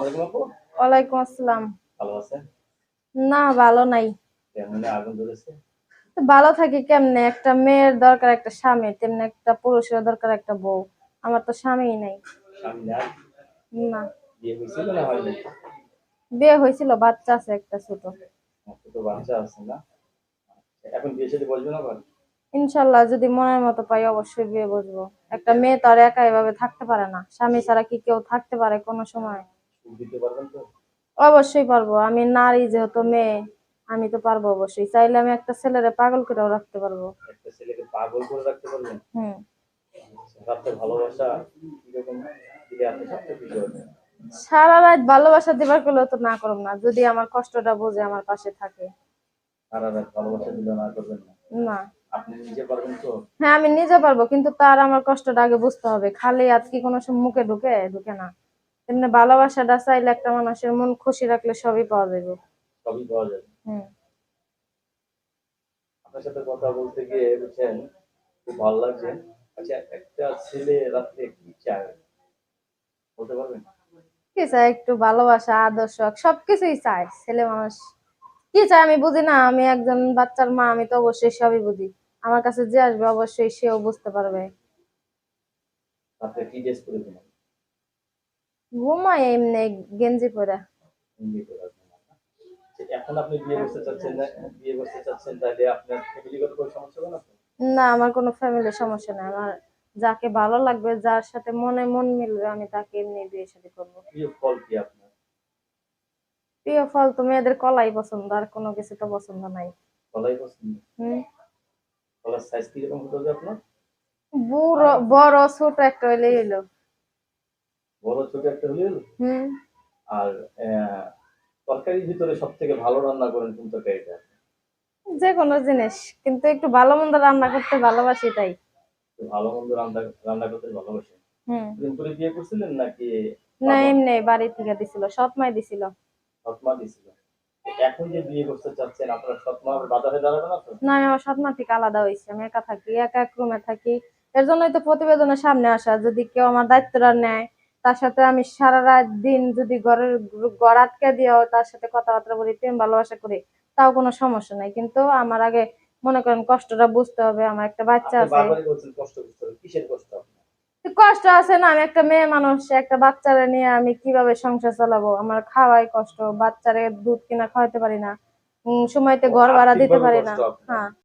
আলাইকুম আপু। ওয়ালাইকুম আসসালাম। ভালো আছেন? না ভালো নাই। কেমন আগুন ধরেছে? ভালো থাকি কেমনে? একটা মেয়ের দরকার একটা স্বামী তেমনি একটা পুরুষের দরকার একটা বউ। আমার তো স্বামীই নাই। না। বিয়ে হয়েছিল না হয়নি বিয়ে হয়েছিল বাচ্চা আছে একটা ছোট। আমার বাচ্চা আছে না। এখন বিয়ে সাথে বসবেন আবার? ইনশাল্লাহ যদি মনের মতো পাই অবশ্যই বিয়ে বসবো। একটা মেয়ে তো আর একা এভাবে থাকতে পারে না। স্বামী ছাড়া কি কেউ থাকতে পারে কোনো সময়? অবশ্যই পারব। আমি নারী যেহেতু মেয়ে আমি তো পারব অবশ্যই। চাইলে আমি একটা ছেলেরে পাগল করেও রাখতে পারব। একটা ছেলেকে পাগল করে রাখতে পারবেন? হুম। রাত্রে ভালোবাসা কীরকম? দিলে আপনি সবচেয়ে খুশি সারা রাত ভালোবাসা দিবার করলেও তো না করব না। যদি আমার কষ্টটা বুঝে আমার পাশে থাকে। সারা রাত ভালোবাসা দিলে না করবেন না? না। আপনি নিজে পারবেন তো? হ্যাঁ আমি নিজে পারব কিন্তু তার আমার কষ্টটা আগে বুঝতে হবে। খালি আজকে কোনো সময় মুখে ঢুকে ঢুকে না। তেমনি ভালোবাসাটা চাইলে একটা মানুষের মন খুশি রাখলে সবই পাওয়া যাবে সবই পাওয়া যাবে। হুম। আপনার সাথে কথা বলতে গিয়ে বুঝছেন খুব ভালো লাগছে। আচ্ছা একটা ছেলে রাত্রে কি চায়? বলতে পারবেন? কি চাই একটু ভালোবাসা আদর্শ সবকিছুই চাই ছেলে মানুষ কি চাই আমি বুঝি না। আমি একজন বাচ্চার মা আমি তো অবশ্যই সবই বুঝি। আমার কাছে যে আসবে অবশ্যই সেও বুঝতে পারবে। রাত্রে কি ড্রেস ঘুমাই এমনি গেঞ্জি পরে। না? এখন আপনি বিয়ে করতে চাচ্ছেন না বিয়ে করতে চাচ্ছেন তাহলে আপনার ফ্যামিলিগত কোনো সমস্যা হবে না না আমার কোনো ফ্যামিলির সমস্যা নাই। আমার যাকে ভালো লাগবে যার সাথে মনে মন মিলবে আমি তাকে এমনি বিয়ে শাদী করব। প্রিয় ফল কি আপনার? প্রিয় ফল তো মেয়েদের কলাই পছন্দ আর কোনো কিছু তো পছন্দ নাই। ফলাই পছন্দ? হুম। ফলার সাইজ কীরকম হতে হবে আপনার? বড় ছোট একটা হইলেই হইল বড় ছোট একটা হলে হুম। আর তরকারির ভিতরে সব থেকে ভালো রান্না করেন কোন তরকারিটা? যে কোনো জিনিস কিন্তু একটু ভালো মন্দ রান্না করতে ভালোবাসি তাই। ভালো মন্দ রান্না রান্না করতে ভালোবাসেন? হুম। করে বিয়ে করছিলেন নাকি না এমনি বাড়ি থেকে দিছিল সৎ মাই দিছিল দিছিল। এখন যে বিয়ে করতে চাচ্ছেন আপনার সৎমা আবার বাধা দাঁড়াবে না তো? না আমার সৎ মা থেকে আলাদা হয়েছি আমি একা থাকি একা এক রুমে থাকি। এর জন্যই তো প্রতিবেদনের সামনে আসা যদি কেউ আমার দায়িত্বটা নেয় তার সাথে আমি সারা রাত দিন যদি ঘরের ঘর আটকে দিয়েও তার সাথে কথাবার্তা বলি প্রেম ভালোবাসা করি তাও কোনো সমস্যা নাই। কিন্তু আমার আগে মনে করেন কষ্টটা বুঝতে হবে আমার একটা বাচ্চা আছে। কষ্ট আছে না আমি একটা মেয়ে মানুষ একটা বাচ্চারে নিয়ে আমি কীভাবে সংসার চালাবো? আমার খাওয়াই কষ্ট বাচ্চারে দুধ কিনা খাওয়াতে পারি না সময়তে ঘর ভাড়া দিতে পারি না। হ্যাঁ।